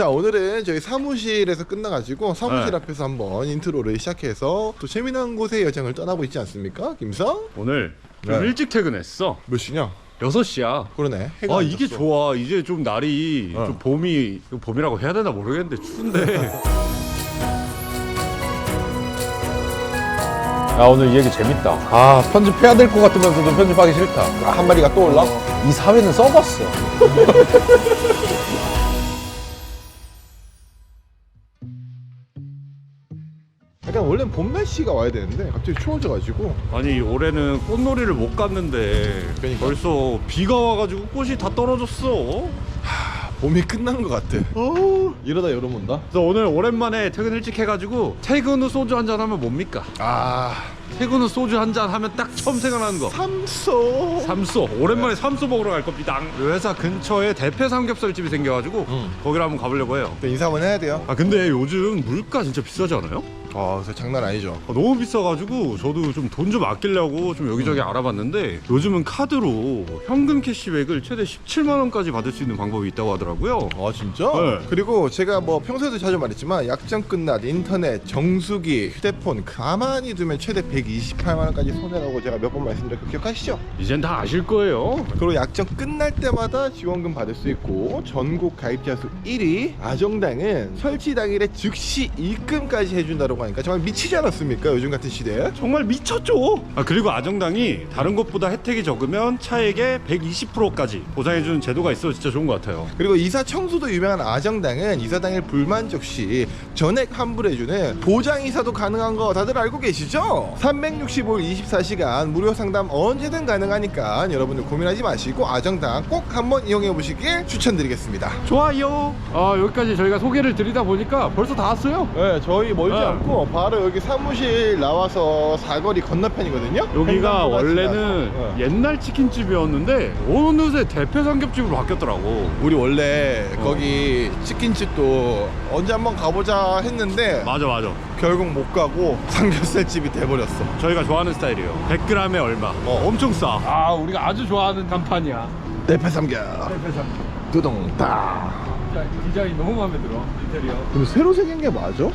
자 오늘은 저희 사무실에서 끝나가지고 사무실 네. 앞에서 한번 인트로를 시작해서 또 재미난 곳의 여정을 떠나고 있지 않습니까? 김성? 오늘 좀 네. 일찍 퇴근했어. 몇 시냐? 6시야. 그러네 해가 아 안 이게 졌어. 좋아. 이제 좀 날이 어. 좀 봄이 이거 봄이라고 해야 되나 모르겠는데 추운데. 야 오늘 이 얘기 재밌다. 아 편집해야 될 것 같으면서도 편집하기 싫다. 아, 한 마리가 또 올라? 이 사회는 썩었어. 약간 원래는 봄 날씨가 와야 되는데 갑자기 추워져가지고 아니 올해는 꽃놀이를 못 갔는데 그러니까. 벌써 비가 와가지고 꽃이 다 떨어졌어. 봄이 끝난 것 같아 어 이러다 여름 온다? 그래서 오늘 오랜만에 퇴근 일찍 해가지고 퇴근 후 소주 한 잔 하면 뭡니까? 아 퇴근 후 소주 한 잔 하면 딱 처음 생각나는 거. 삼소 삼소 오랜만에 삼소 먹으러 갈 겁니다. 회사 근처에 대패 삼겹살집이 생겨가지고 응. 거기를 한번 가보려고 해요. 또 인사 한번 해야 돼요 아 근데 요즘 물가 진짜 비싸지 않아요? 아 그래서 장난 아니죠 아, 너무 비싸가지고 저도 좀 돈 좀 아끼려고 좀 여기저기 알아봤는데 요즘은 카드로 현금 캐시백을 최대 17만 원까지 받을 수 있는 방법이 있다고 하더라고요. 아 진짜? 네. 그리고 제가 뭐 평소에도 자주 말했지만 약정 끝났 인터넷 정수기 휴대폰 가만히 두면 최대 128만 원까지 손해라고 제가 몇 번 말씀드렸고 기억하시죠? 이젠 다 아실 거예요. 그리고 약정 끝날 때마다 지원금 받을 수 있고 전국 가입자 수 1위 아정당은 설치 당일에 즉시 입금까지 해준다고 하니까 정말 미치지 않았습니까 요즘 같은 시대에 정말 미쳤죠. 아 그리고 아정당이 다른 것보다 혜택이 적으면 차액의 120%까지 보장해주는 제도가 있어 진짜 좋은 것 같아요. 그리고 이사 청소도 유명한 아정당은 이사 당일 불만족 시 전액 환불해주는 보장 이사도 가능한 거 다들 알고 계시죠? 365일 24시간 무료 상담 언제든 가능하니까 여러분들 고민하지 마시고 아정당 꼭 한번 이용해 보시길 추천드리겠습니다. 좋아요. 아 여기까지 저희가 소개를 드리다 보니까 벌써 다 왔어요. 네, 저희 멀지 네. 않고 바로 여기 사무실 나와서 사거리 건너편이거든요. 여기가 원래는 지나서. 네. 옛날 치킨집이었는데 어느새 대패 삼겹집으로 바뀌었더라고. 우리 원래 어. 거기 치킨집도 언제 한번 가보자 했는데 맞아 맞아. 결국 못 가고 삼겹살 집이 돼버렸어. 저희가 좋아하는 스타일이에요. 100g에 얼마. 어. 엄청 싸. 아 우리가 아주 좋아하는 간판이야. 대패 삼겹. 두둥 딱. 디자인 너무 마음에 들어. 인테리어. 근데 새로 새긴 게 맞아?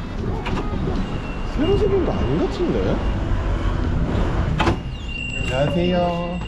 새로 새긴 거 아닌 것 같은데? 안녕하세요.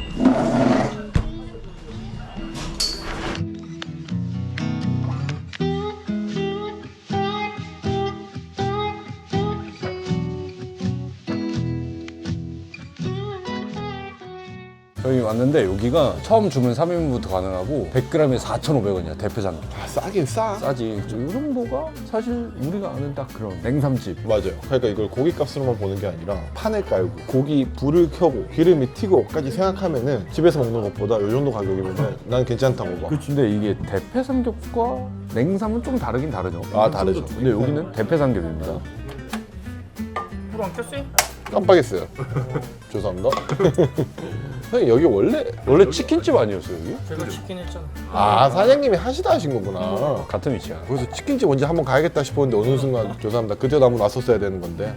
저희 왔는데 여기가 처음 주문 3인분부터 가능하고 100g에 4,500원이야 대패장. 아, 싸긴 싸. 싸지. 이 정도가 사실 우리가 아는 딱 그런 냉삼집. 맞아요. 그러니까 이걸 고기 값으로만 보는 게 아니라 판을 깔고 고기 불을 켜고 기름이 튀고까지 생각하면은 집에서 먹는 것보다 이 정도 가격이면은 난 괜찮다고 봐. 그치. 근데 이게 대패 삼겹과 냉삼은 좀 다르긴 다르죠. 아, 다르죠. 근데 여기는 대패 삼겹입니다. 깜빡했어요. 죄송합니다. 선생님 여기 원래 원래 치킨집 아니었어요 여기? 제가 치킨 했잖아. 아 사장님이 하시다 하신 거구나. 같은 위치야. 그래서 치킨집 언제 한번 가야겠다 싶었는데 어느 순간 죄송합니다. 그때도 한번 왔었어야 되는 건데.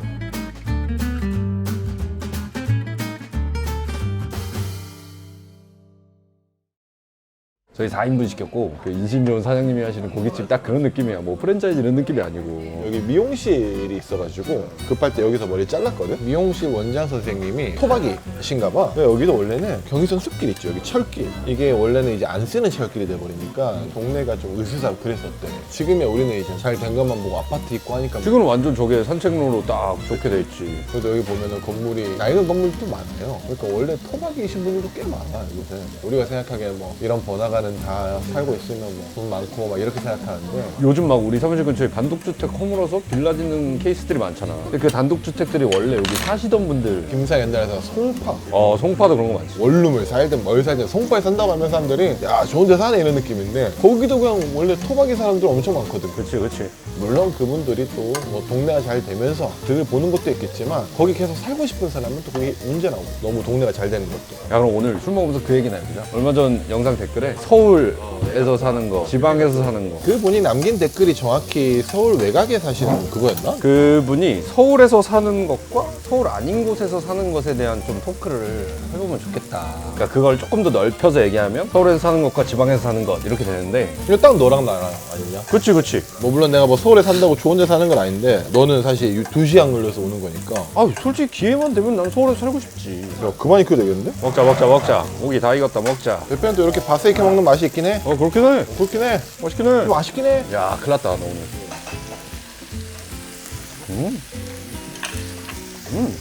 저희 4인분 시켰고 그 인심 좋은 사장님이 하시는 고깃집 딱 그런 느낌이야. 뭐 프랜차이즈 이런 느낌이 아니고. 여기 미용실이 있어가지고 급할 때 여기서 머리 잘랐거든. 미용실 원장 선생님이 토박이신가 봐. 근데 여기도 원래는 경의선 숲길 있죠. 여기 철길. 이게 원래는 이제 안 쓰는 철길이 돼버리니까 동네가 좀 으스스하고 그랬었대. 지금이야 우리는 이제 잘 된 것만 보고 아파트 있고 하니까. 지금은 완전 저게 산책로로 딱 좋게 돼 있지. 그래도 여기 보면은 건물이 낡은 건물도 많아요. 그러니까 원래 토박이신 분들도 꽤 많아 요새. 우리가 생각하기에 뭐 이런 번화가는 다 살고 있으면 뭐 돈 많고 막 이렇게 생각하는데 요즘 막 우리 사무실 근처에 단독주택 허물어서 빌라 짓는 케이스들이 많잖아. 근데 그 단독주택들이 원래 여기 사시던 분들, 김사 옛날에서 송파 어 송파도 그런 거 많지. 원룸을 살든 뭘 살든 송파에 산다고 하면 사람들이 야 좋은 데 사네 이런 느낌인데 거기도 그냥 원래 토박이 사람들 엄청 많거든 그렇지, 그렇지. 물론 그분들이 또 뭐 동네가 잘 되면서 득을 보는 것도 있겠지만 거기 계속 살고 싶은 사람은 또 그게 문제라고 너무 동네가 잘 되는 것도 야 그럼 오늘 술 먹으면서 그 얘기나 해보자. 얼마 전 영상 댓글에 서울 서울에서 사는 거, 지방에서 사는 거. 그분이 남긴 댓글이 정확히 서울 외곽에 사시는 그거였나? 그분이 서울에서 사는 것과 서울 아닌 곳에서 사는 것에 대한 좀 토크를 해보면 좋겠다. 그러니까 그걸 조금 더 넓혀서 얘기하면 서울에서 사는 것과 지방에서 사는 것 이렇게 되는데. 이거 딱 너랑 나랑 아니냐? 그치 그치. 뭐 물론 내가 뭐 서울에 산다고 좋은 데 사는 건 아닌데 너는 사실 두 시간 걸려서 오는 거니까 아 솔직히 기회만 되면 난 서울에서 살고 싶지. 야 그만 익혀도 되겠는데? 먹자 먹자 먹자. 고기 다 익었다 먹자. 대표는 또 이렇게 바스 익혀 먹는 맛이 있긴 해 어 그렇긴 해. 그렇긴 해 맛있긴 해. 좀 아쉽긴 해 야 큰일 났다 너 오늘. 음. 음.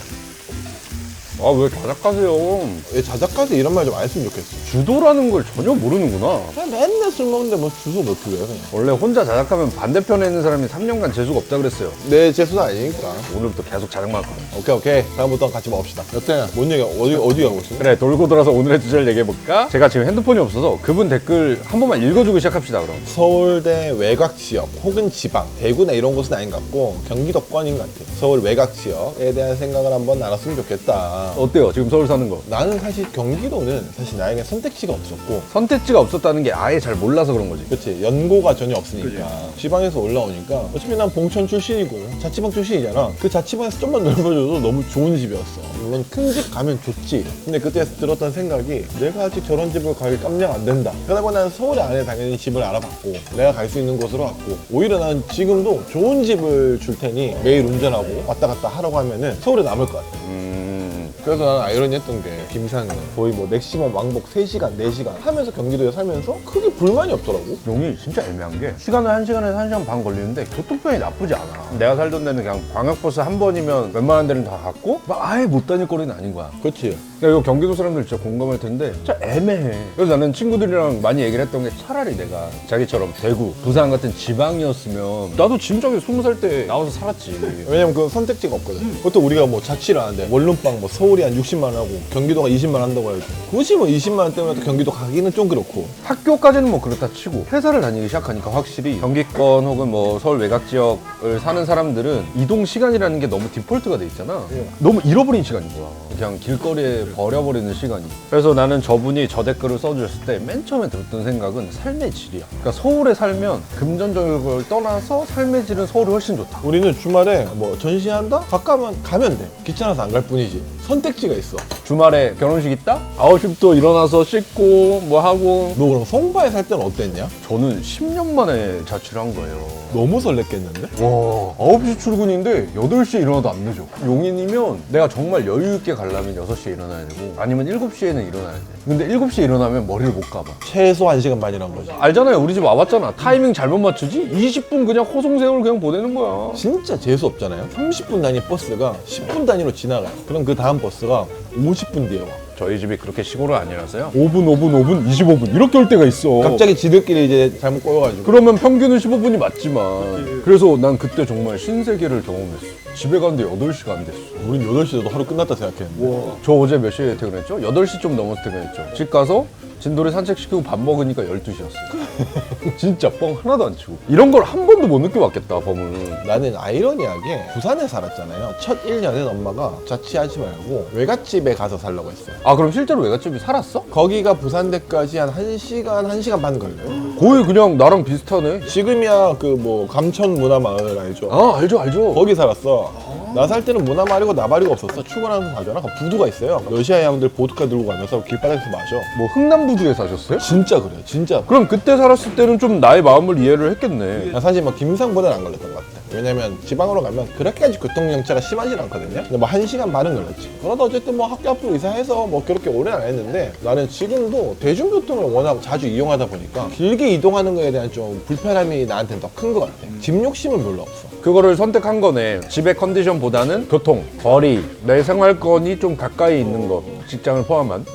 아 왜 자작하세요? 왜 자작가서 이런 말 좀 안 했으면 좋겠어 주도라는 걸 전혀 모르는구나. 그냥 맨날 술 먹는데 뭐 주소 어떻게 해 그냥 원래 혼자 자작하면 반대편에 있는 사람이 3년간 재수가 없다 그랬어요. 내 재수는 아니니까 오늘부터 계속 자작만 할 거야. 오케이 오케이 다음부터 같이 먹읍시다 여태 뭔 얘기 어디 어디 가고 있어? 그래 돌고 돌아서 오늘의 주제를 얘기해볼까? 제가 지금 핸드폰이 없어서 그분 댓글 한 번만 읽어주고 시작합시다 그럼. 서울대 외곽 지역 혹은 지방 대구나 이런 곳은 아닌 것 같고 경기도권인 것 같아요 서울 외곽 지역에 대한 생각을 한번 나눴으면 좋겠다 어때요 지금 서울 사는 거? 나는 사실 경기도는 사실 나에게 선 택지가 없었고 선택지가 없었다는 게 아예 잘 몰라서 그런 거지. 그치. 연고가 전혀 없으니까. 지방에서 올라오니까 어차피 난 봉천 출신이고 자취방 출신이잖아. 그 자취방에서 좀만 넓어져도 너무 좋은 집이었어. 물론 큰 집 가면 좋지. 근데 그때 들었던 생각이 내가 아직 저런 집을 갈 깜냥 안 된다. 그러다 보니 난 서울 안에 당연히 집을 알아봤고 내가 갈 수 있는 곳으로 갔고 오히려 난 지금도 좋은 집을 줄 테니 매일 운전하고 왔다 갔다 하라고 하면은 서울에 남을 것 같아. 음. 그래서 나는 아이러니했던 게 김상은 거의 뭐 맥시멈 왕복 3시간, 4시간 하면서 경기도에 살면서 크게 불만이 없더라고. 용이 진짜 애매한 게 시간은 한시간에서한시간 반 걸리는데 교통편이 나쁘지 않아. 내가 살던 데는 그냥 광역버스 한 번이면 웬만한 데는 다 갔고 막 아예 못 다닐 거리는 아닌 거야. 그렇지 그러니까 이거 경기도 사람들 진짜 공감할 텐데 진짜 애매해. 그래서 나는 친구들이랑 많이 얘기를 했던 게 차라리 내가 자기처럼 대구, 부산 같은 지방이었으면 나도 진작에 스무 살 때 나와서 살았지. 왜냐면 그 선택지가 없거든. 보통 우리가 뭐 자취를 하는데 원룸방 뭐 서울이 한 60만 원 하고 경기도 가 20만 원 한다고 해도 굳이 뭐 20만 원 때문에 또 경기도 가기는 좀 그렇고. 학교까지는 뭐 그렇다 치고 회사를 다니기 시작하니까 확실히 경기권 혹은 뭐 서울 외곽 지역을 사는 사람들은 이동 시간이라는 게 너무 디폴트가 돼 있잖아. 너무 잃어버린 시간인 거야. 그냥 길거리에 버려버리는 시간이. 그래서 나는 저분이 저 댓글을 써주셨을 때 맨 처음에 들었던 생각은 삶의 질이야. 그러니까 서울에 살면 금전적인 걸 떠나서 삶의 질은 서울이 훨씬 좋다. 우리는 주말에 뭐 전시한다? 가까우면 가면 돼. 귀찮아서 안 갈 뿐이지. 선택지가 있어. 주말에 결혼식 있다? 9시부터 일어나서 씻고 뭐 하고 너 그럼 송파에 살 때는 어땠냐? 저는 10년 만에 자취를 한 거예요. 너무 설렜겠는데? 와, 9시 출근인데 8시에 일어나도 안 늦어. 용인이면 내가 정말 여유 있게 가려면 6시에 일어나야 되고 아니면 7시에는 일어나야 돼. 근데 7시에 일어나면 머리를 못 감아. 최소 1시간 반이란 거지. 알잖아요. 우리 집 와봤잖아. 타이밍 잘못 맞추지? 20분 그냥 호송세월 그냥 보내는 거야. 진짜 재수 없잖아요. 30분 단위 버스가 10분 단위로 지나가요. 그럼 그 다음 버스가 50분 뒤에 와. 저희 집이 그렇게 시골은 아니라서요. 5분, 5분, 5분, 25분 이렇게 올 때가 있어. 갑자기 지들끼리 이제 잘못 꼬여가지고. 그러면 평균은 15분이 맞지만 그래서 난 그때 정말 신세계를 경험했어. 집에 가는데 8시가 안 됐어. 우린 8시에도 하루 끝났다 생각했는데. 저 어제 몇 시에 퇴근했죠? 8시 좀 넘어서 퇴근했죠. 집 가서 진돌이 산책시키고 밥 먹으니까 12시였어요. 진짜 뻥 하나도 안 치고. 이런 걸 한 번도 못 느껴봤겠다, 범은. 나는 아이러니하게 부산에 살았잖아요. 첫 1년은 엄마가 자취하지 말고 외갓집에 가서 살라고 했어요. 아, 그럼 실제로 외갓집이 살았어? 거기가 부산대까지 한 1시간, 1시간 반 걸려요. 거의 그냥 나랑 비슷하네. 지금이야 그 뭐 감천 문화마을 알죠? 아, 알죠, 알죠. 거기 살았어. 나 살 때는 문화마을이고 나발이고 없었어. 출근하면서 가잖아. 그 부두가 있어요. 러시아 형들 보드카 들고 가면서 길바닥에서 마셔. 뭐 흥남부두에 사셨어요? 진짜 그래. 진짜. 그럼 그때 살았을 때는 좀 나의 마음을 이해를 했겠네. 나 사실 뭐 김상보다는 안 걸렸던 것 같아. 왜냐면 지방으로 가면 그렇게까지 교통정체가 심하진 않거든요. 근데 뭐 한 시간 반은 걸렸지. 그러다 어쨌든 뭐 학교 앞으로 이사해서 뭐 그렇게 오래는 안 했는데 나는 지금도 대중교통을 워낙 자주 이용하다 보니까 길게 이동하는 거에 대한 좀 불편함이 나한테는 더 큰 것 같아. 집 욕심은 별로 없어. 그거를 선택한 거네. 집의 컨디션보다는 교통, 거리, 내 생활권이 좀 가까이 있는 거. 직장을 포함한.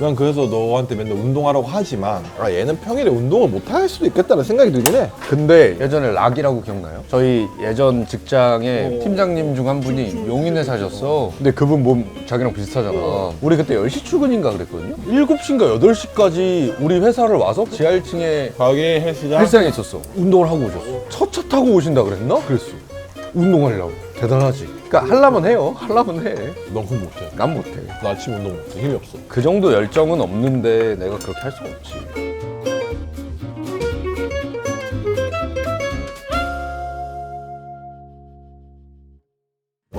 난 그래서 너한테 맨날 운동하라고 하지만 아 얘는 평일에 운동을 못 할 수도 있겠다는 생각이 들긴 해. 근데 예전에 락이라고 기억나요? 저희 예전 직장에 팀장님 중 한 분이 용인에 사셨어. 근데 그분 몸 자기랑 비슷하잖아. 우리 그때 10시 출근인가 그랬거든요? 7시인가 8시까지 우리 회사를 와서 지하 1층에 가게 헬스장 헬스장에 있었어. 운동을 하고 오셨어. 첫 차 타고 오신다 그랬나? 그랬어. 운동하려고. 대단하지. 그러니까 하려면 해요. 하려면 해. 너무 못해. 난 못해. 나 아침 운동 못해. 힘이 없어. 그 정도 열정은 없는데 내가 그렇게 할 수 없지.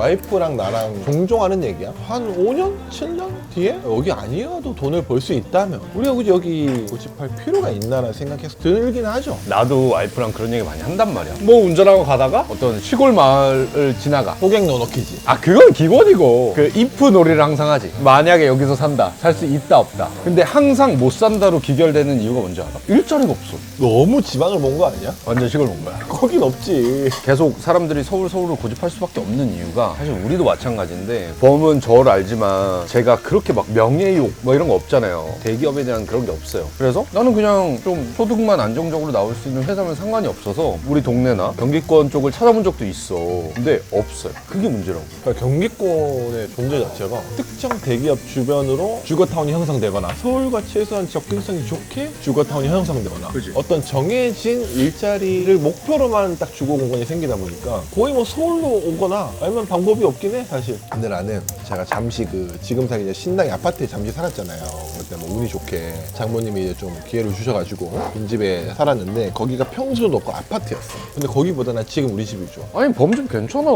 와이프랑 나랑 종종 하는 얘기야. 한 5년, 7년 뒤에 여기 아니어도 돈을 벌 수 있다면 우리가 굳이 여기 고집할 필요가 있나라는 생각해서 들긴 하죠. 나도 와이프랑 그런 얘기 많이 한단 말이야. 뭐 운전하고 가다가 어떤 시골 마을을 지나가. 호객 넣어놓기지. 아 그건 기본이고 그 if 놀이를 항상 하지 만약에 여기서 산다 살 수 있다 없다 근데 항상 못 산다로 기결되는 이유가 뭔지 알아? 일자리가 없어 너무 지방을 본 거 아니야? 완전 시골 온 거야 거긴 없지. 계속 사람들이 서울 서울을 고집할 수밖에 없는 이유가 사실 우리도 마찬가지인데 범은 저를 알지만 제가 그렇게 막 명예욕 뭐 이런 거 없잖아요. 대기업에 대한 그런 게 없어요. 그래서 나는 그냥 좀 소득만 안정적으로 나올 수 있는 회사면 상관이 없어서 우리 동네나 경기권 쪽을 찾아본 적도 있어. 근데 없어요. 그게 문제라고. 그러니까 경기권의 존재 자체가 특정 대기업 주변으로 주거타운이 형성되거나 서울과 최소한 접근성이 좋게 주거타운이 형성되거나 어떤 정해진 일자리를 목표로만 딱 주거공간이 생기다 보니까 거의 뭐 서울로 오거나 아니면 방법이 없긴 해 사실 근데 나는 제가 잠시 그 지금 살기 신당의 아파트에 잠시 살았잖아요 그때 뭐 운이 좋게 장모님이 이제 좀 기회를 주셔가지고 빈집에 살았는데 거기가 평수도 높고 아파트였어 근데 거기보다 난 지금 우리 집이 좋아 아니 범 좀 괜찮아.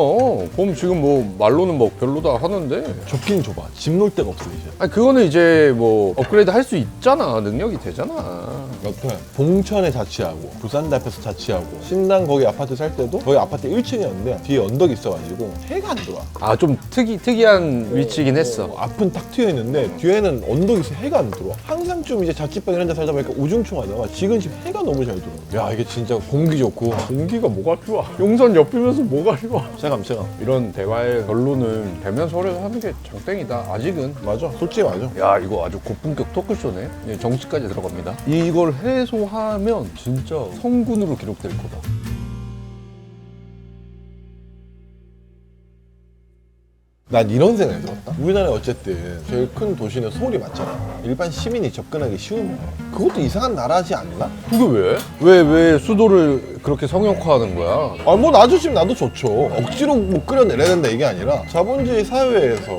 범 지금 뭐 말로는 뭐 별로다 하는데. 좁긴 좁아 집 놓을 데가 없어 이제 아니 그거는 이제 뭐 업그레이드 할 수 있잖아. 능력이 되잖아. 옆에 봉천에 자취하고 부산 앞에서 자취하고 신당 거기 아파트 살 때도 거기 아파트 1층이었는데 뒤에 언덕이 있어가지고 해가 안 들어와 아 좀 특이 특이한 위치긴 했어. 앞은 탁 트여 있는데 뒤에는 언덕이 있어 해가 안 들어와 항상 좀 이제 자취방 이런 데 살다 보니까 우중충하다가 지금 집 해가 너무 잘 들어 야 이게 진짜 공기 좋고 공기가 뭐가 좋아? 용산 옆이면서 뭐가 좋아? 체감 체감 이런 대화의 결론은 대면 서울에서 하는 게 장땡이다. 아직은. 맞아 솔직히 맞아 야 이거 아주 고품격 토크쇼네. 예, 정치까지 들어갑니다. 이걸 해소하면 진짜 성군으로 기록될 거다. 난 이런 생각이 들었다 우리나라에 어쨌든 제일 큰 도시는 서울이 맞잖아 일반 시민이 접근하기 쉬운 거야 그것도 이상한 나라지 않나? 그게 왜? 왜, 왜 수도를 그렇게 성역화하는 거야? 아뭐 나도 좋죠 억지로 못 끌어내려야 된다 이게 아니라 자본주의 사회에서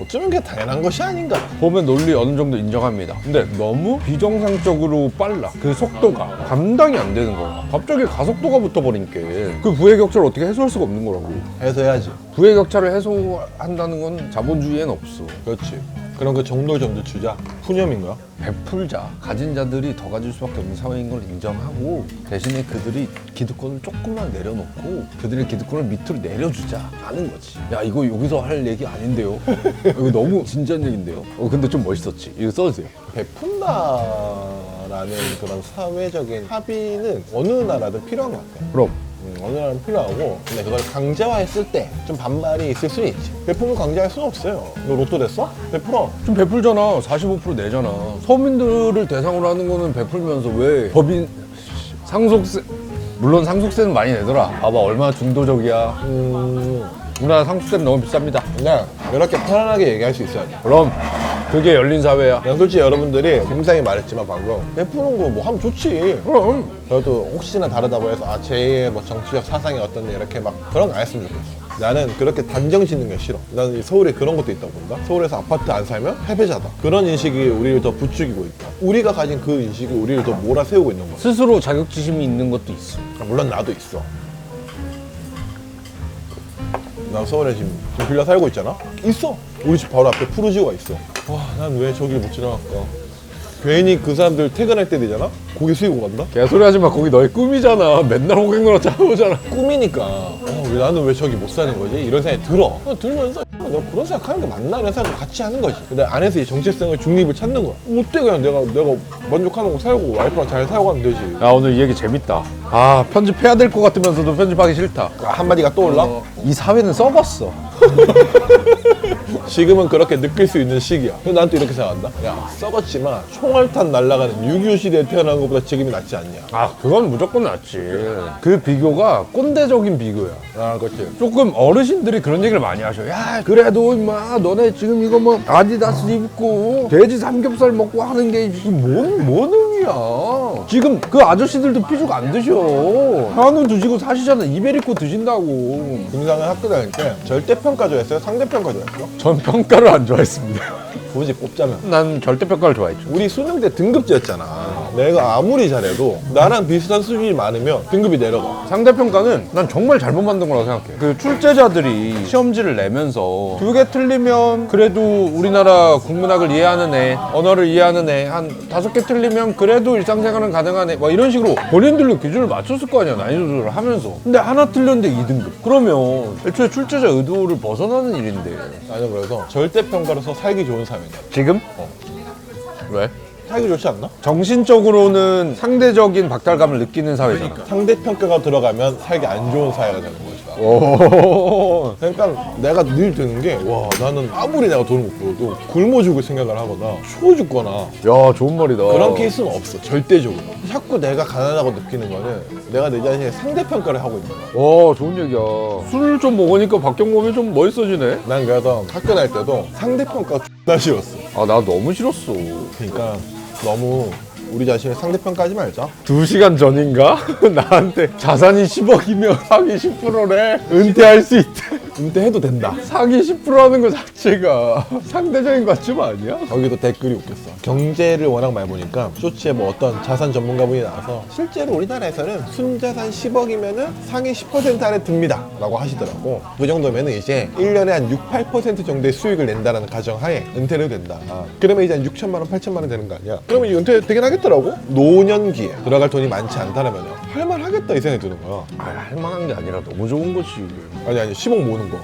어쩌면 그게 당연한 것이 아닌가 보면 논리 어느 정도 인정합니다. 근데 너무 비정상적으로 빨라. 그 속도가 감당이 안 되는 거야. 갑자기 가속도가 붙어버리니까 그 부의 격차를 어떻게 해소할 수가 없는 거라고. 해소해야지 부의 격차를 해소한다는 건 자본주의엔 없어. 그렇지 그럼 그 정도 점도 주자 푸념인 거야? 베풀자. 가진 자들이 더 가질 수밖에 없는 사회인 걸 인정하고 대신에 그들이 기득권을 조금만 내려놓고 그들의 기득권을 밑으로 내려주자 하는 거지. 야 이거 여기서 할 얘기 아닌데요. 이거 너무 진지한 얘기인데요. 어 근데 좀 멋있었지. 이거 써주세요. 베푼다라는 그런 사회적인 합의는 어느 나라든 필요한 것 같아 그럼 음, 어느 나라는 필요하고 근데 그걸 강제화했을 때 좀 반발이 있을 수는 있지 베푸면 강제할 수는 없어요 너 로또 됐어? 베풀어 좀 베풀잖아. 45% 내잖아. 서민들을 대상으로 하는 거는 베풀면서 왜 법인 상속세 물론 상속세는 많이 내더라. 봐봐 얼마나 중도적이야. 음 우리나라 상속세는 너무 비쌉니다. 근데 이렇게 편안하게 얘기할 수 있어야 돼 그럼 그게 열린 사회야. 그냥 솔직히 여러분들이 굉장히 말했지만 방금 베푸는 거 뭐 하면 좋지. 그럼. 저도 혹시나 다르다고 해서 아 제 뭐 정치적 사상이 어떤데 이렇게 막 그런 거 안 했으면 좋겠어 나는 그렇게 단정 짓는 게 싫어. 나는 이 서울에 그런 것도 있다고 본다. 서울에서 아파트 안 살면 패배자다. 그런 인식이 우리를 더 부추기고 있다. 우리가 가진 그 인식이 우리를 더 몰아세우고 있는 거야. 스스로 자격지심이 있는 것도 있어. 아, 물론 나도 있어. 나 서울에 지금 집 빌려 살고 있잖아? 있어. 우리 집 바로 앞에 푸르지오가 있어 와 난 왜 저길 못 지나갈까 괜히 그 사람들 퇴근할 때 되잖아 고기 수입고 간다 개소리 하지 마. 거기 너의 꿈이잖아. 맨날 호갱노라 짜오잖아. 꿈이니까 어, 왜 나는 왜 저기 못 사는 거지? 이런 생각이 들어 그냥 들면서 내가 그런 생각하는 게 맞나? 이런 생각을 같이 하는 거지 근데 안에서 이 정체성을 중립을 찾는 거야 어때 그냥 내가 내가 만족하는 거 살고 와이프랑 잘 살고 하면 되지 야 오늘 이 얘기 재밌다. 아 편집해야 될 것 같으면서도 편집하기 싫다. 아, 한마디가 떠올라? 이 사회는 썩었어. 지금은 그렇게 느낄 수 있는 시기야 근데 난 또 이렇게 생각한다 야 썩었지만 총알탄 날아가는 6.25 시대에 태어난 것보다 지금이 낫지 않냐 아 그건 무조건 낫지. 그 비교가 꼰대적인 비교야. 아 그렇지 조금 어르신들이 그런 얘기를 많이 하셔. 야, 그래도 임마, 너네 지금 이거 뭐 아디다스 입고 돼지 삼겹살 먹고 하는 게 뭔, 뭔 의미야. 지금 그 아저씨들도 피죽 안 드셔. 한우 드시고 사시잖아. 이베리코 드신다고. 김상은 학교 다닐 때 절대평가 좋아했어요? 상대평가 좋아했어? 전 평가를 안 좋아했습니다. 굳이 꼽자면 난 절대평가를 좋아했죠. 우리 수능 때 등급제였잖아 내가 아무리 잘해도 나랑 비슷한 수준이 많으면 등급이 내려가. 상대평가는 난 정말 잘못 만든 거라고 생각해. 그 출제자들이 시험지를 내면서 두 개 틀리면 그래도 우리나라 국문학을 이해하는 애, 언어를 이해하는 애, 한 다섯 개 틀리면 그래도 일상생활은 가능한 애, 막 이런 식으로 본인들로 기준을 맞췄을 거 아니야, 난이도 조절을 하면서. 근데 하나 틀렸는데 2등급. 그러면 애초에 출제자 의도를 벗어나는 일인데. 나는 그래서 절대평가로서 살기 좋은 사회다. 지금? 왜? 살기 좋지 않나? 정신적으로는 상대적인 박탈감을 느끼는 사회잖아. 상대 평가가 들어가면 살기 안 좋은 사회가 되는 것이다. 오. 그러니까 내가 늘 드는 게, 와, 나는 아무리 내가 돈을 못 벌어도 굶어 죽을 생각을 하거나 추워 죽거나 야, 좋은 말이다. 그런 케이스는 없어, 절대적으로. 자꾸 내가 가난하고 느끼는 거는 내가 내 자신의 상대평가를 하고 있는 거야. 와, 좋은 얘기야. 술을 좀 먹으니까 박경범이 좀 멋있어지네. 난 그래서 학교 다닐 때도 상대평가 X나 싫었어. 아, 나 너무 싫었어. 그러니까 너무 우리 자신을 상대평가하지 말자. 두 시간 전인가? 나한테 자산이 10억이면 상위 10%래. 은퇴할 수 있대. 은퇴해도 된다. 상위 10%라는 거 자체가 상대적인 관점 아니야? 거기도 댓글이 웃겼어. 경제를 워낙 많이 보니까 쇼츠에 뭐 어떤 자산 전문가분이 나와서 실제로 우리나라에서는 순자산 10억이면은 상위 10% 안에 듭니다. 라고 하시더라고. 그 정도면은 이제 1년에 한 6, 8% 정도의 수익을 낸다라는 가정하에 은퇴를 된다. 그러면 이제 한 6천만 원, 8천만 원 되는 거 아니야? 그러면 이제 은퇴 되긴 하겠더라고. 노년기에 들어갈 돈이 많지 않다라면 할만 하겠다 이 생각이 드는 거야. 아, 할 만한 게 아니라 너무 좋은 거지. 아니 아니 10억 모으는 거.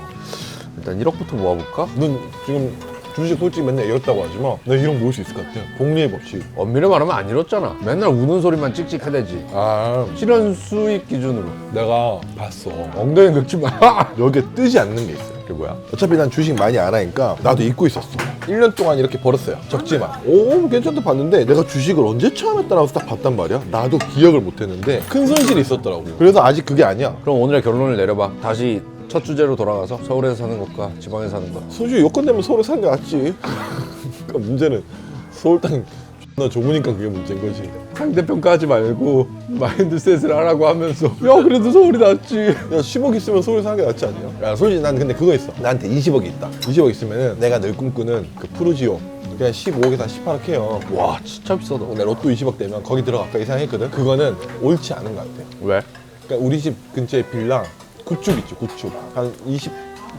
일단 1억부터 모아볼까? 넌 지금 주식 솔직히 맨날 잃었다고 하지만 나 1억 모을 수 있을 것 같아. 복리의 법칙. 엄밀히 말하면 안 잃었잖아. 맨날 우는 소리만 찍찍하대지. 아 실현 수익 기준으로. 내가 봤어. 엉덩이 긁지 마. 여기에 뜨지 않는 게 있어요. 그게 뭐야? 어차피 난 주식 많이 안 하니까 나도 잊고 있었어. 1년 동안 이렇게 벌었어요. 적지만. 오, 괜찮다 봤는데 내가 주식을 언제 처음 했다라고 딱 봤단 말이야. 나도 기억을 못 했는데 큰 손실이 있었더라고. 그래서 아직 그게 아니야. 그럼 오늘의 결론을 내려봐. 다시 첫 주제로 돌아가서 서울에서 사는 것과 지방에서 사는 것. 소주 요건 되면 서울 사는 게 낫지. 그러니까 문제는 서울 땅나 좁으니까 그게 문제인 거지. 상대평가하지 말고 마인드셋을 하라고 하면서 야 그래도 서울이 낫지. 야 10억 있으면 서울 사는 게 낫지 않냐? 야 솔직히 난 근데 그거 있어. 나한테 20억이 있다. 20억 있으면은 내가 늘 꿈꾸는 그 푸르지오 그냥 15억에서 한 18억 해요. 와 진짜 비싸다. 내 로또 20억 되면 거기 들어갈까 이 생각했거든. 그거는 옳지 않은 것 같아. 왜? 그러니까 우리 집 근처에 빌라 구축 있죠 구축 한 20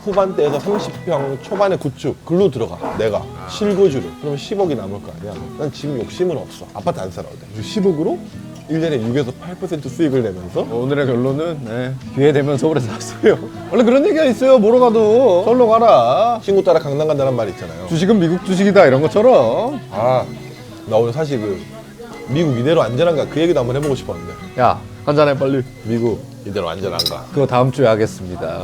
후반대에서 30평 초반에 구축 글로 들어가 내가 실거주를 그러면 10억이 남을 거 아니야 난 지금 욕심은 없어 아파트 안 살아도 돼 10억으로 1년에 6에서 8% 수익을 내면서 오늘의 결론은 네, 기회 되면 서울에 사세요. 원래 그런 얘기가 있어요. 뭐로 가도 서울로 가라. 친구 따라 강남 간다는 말 있잖아요 주식은 미국 주식이다 이런 것처럼. 아 나 오늘 사실 그 미국 이대로 안전한가 그 얘기도 한번 해보고 싶었는데 야 한잔해 빨리. 미국 이대로 안전한가 그거 다음 주에 하겠습니다.